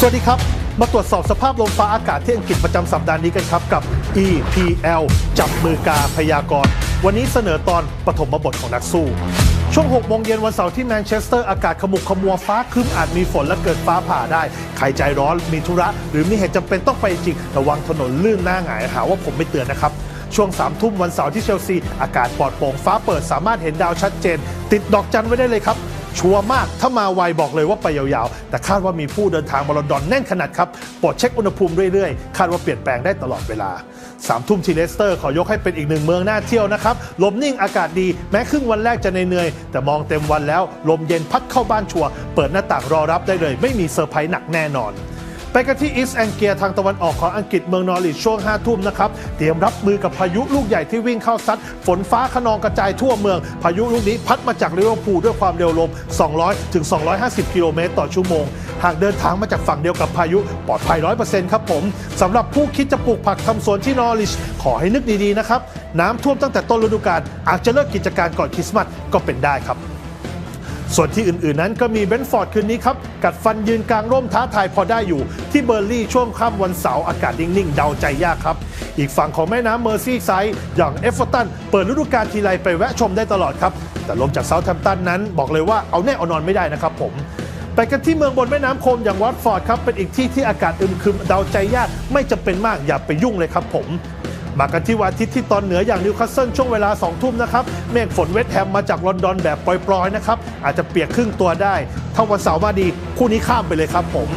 สวัสดีครับ มาตรวจสอบสภาพลมฟ้าอากาศที่อังกฤษประจำสัปดาห์นี้กันครับกับ EPL จับมือกาพยากรณ์ วันนี้เสนอตอนปฐมบทของนักสู้ ช่วง 6 โมงเย็นวันเสาร์ที่แมนเชสเตอร์อากาศขมุกขมัวฟ้าครึ้มอาจมีฝนและเกิดฟ้าผ่าได้ ใครใจร้อนมีธุระ หรือมีเหตุจำเป็นต้องไปจริง ระวังถนนลื่นหน้าหงายหาว่าผมไม่เตือนนะครับช่วง3ามทุ่มวันเสาร์ที่เชลซี อากาศปลอดโปร่งฟ้าเปิดสามารถเห็นดาวชัดเจน ติดดอกจันไว้ได้เลยครับ ชัวร์มากถ้ามาไวบอกเลยว่าไปยาวๆ แต่คาดว่ามีผู้เดินทางมาลอนดอนแน่นขนาดครับโปรดเช็คอุณหภูมิเรื่อยๆ คาดว่าเปลี่ยนแปลงได้ตลอดเวลาสามทุ่มที่เลสเตอร์ขอยกให้เป็นอีกหนึ่งเมืองน่าเที่ยวนะครับ ลมนิ่งอากาศดีแม้ครึ่งวันแรกจะเหนื่อยแต่มองเต็มวันแล้วลมเย็นพัดเข้าบ้านชัวร์เปิดหน้าต่างรอรับได้เลย ไม่มีเซอร์ไพรส์หนักแน่นอน ไปกันที่อีสแองเกียทางตะวันออกของอังกฤษเมืองนอริชช่วง 5 ทุ่มนะครับ เตรียมรับมือกับพายุลูกใหญ่ที่วิ่งเข้าซัด ฝนฟ้าขนองกระจายทั่วเมือง พายุลูกนี้พัดมาจากลิเวอร์พูลด้วยความเร็วลม 200 ถึง 250 กิโลเมตรต่อชั่วโมง หากเดินทางมาจากฝั่งเดียวกับพายุปลอดภัย 100%ครับผมสำหรับผู้คิดจะปลูกผักทำสวนที่นอริชขอให้นึกดีๆนะครับน้ำท่วมตั้งแต่ต้นฤดูกาลอาจจะเลิกกิจการก่อนคริสต์มาสก็เป็นได้ครับ ส่วนที่อื่นๆนั้นก็มีเบนฟอร์ดคืนนี้ครับ กัดฟันยืนกลางร่มท้าทายพอได้อยู่ ที่เบอร์ลี่ช่วงค่ำวันเสาร์อากาศนิ่งๆ เดาใจยากครับ อีกฝั่งของแม่น้ำเมอร์ซี่ไซด์อย่างเอฟเวอร์ตันเปิดฤดูกาลทีไรไปแวะชมได้ตลอดครับ แต่ลมจากเซาท์แฮมป์ตันนั้นบอกเลยว่าเอาแน่เอานอนไม่ได้นะครับผมไปกันที่เมืองบนแม่น้ำโคมอย่างวัตฟอร์ดครับเป็นอีกที่ที่อากาศอึมครึมเดาใจยากไม่จำเป็นมากอย่าไปยุ่งเลยครับผม มากันที่วันอาทิตย์ที่ตอนเหนืออย่างนิวคาสเซิลช่วงเวลา 2 ทุ่มนะครับ เมฆฝนเวสต์แฮมมาจากลอนดอนแบบปล่อยๆนะครับ อาจจะเปียกครึ่งตัวได้ ถ้าวันเสาร์มาดี คู่นี้ข้ามไปเลยครับผม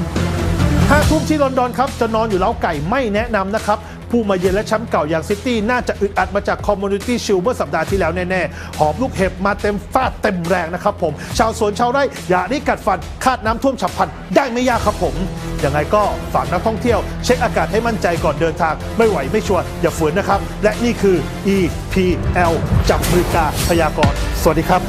ห้าทุ่มที่ลอนดอนครับจะนอนอยู่เล้าไก่ไม่แนะนำนะครับ ผู้มาเยือนและแชมป์เก่าอย่างซิตี้น่าจะอึดอัดมาจากคอมมูนิตี้ชิลเมื่อสัปดาห์ที่แล้วแน่ๆ หอบลูกเห็บมาเต็มฟาดเต็มแรงนะครับผม ชาวสวนชาวไร่อย่าได้กัดฟันคาดน้ำท่วมฉับพลันได้ไม่ยากครับผมยังไงก็ฝากนักท่องเที่ยว เช็คอากาศให้มั่นใจก่อนเดินทาง ไม่ไหวไม่ชัวร์อย่าฝืนนะครับ และนี่คือ EPL จับมือกาพยากรณ์สวัสดีครับ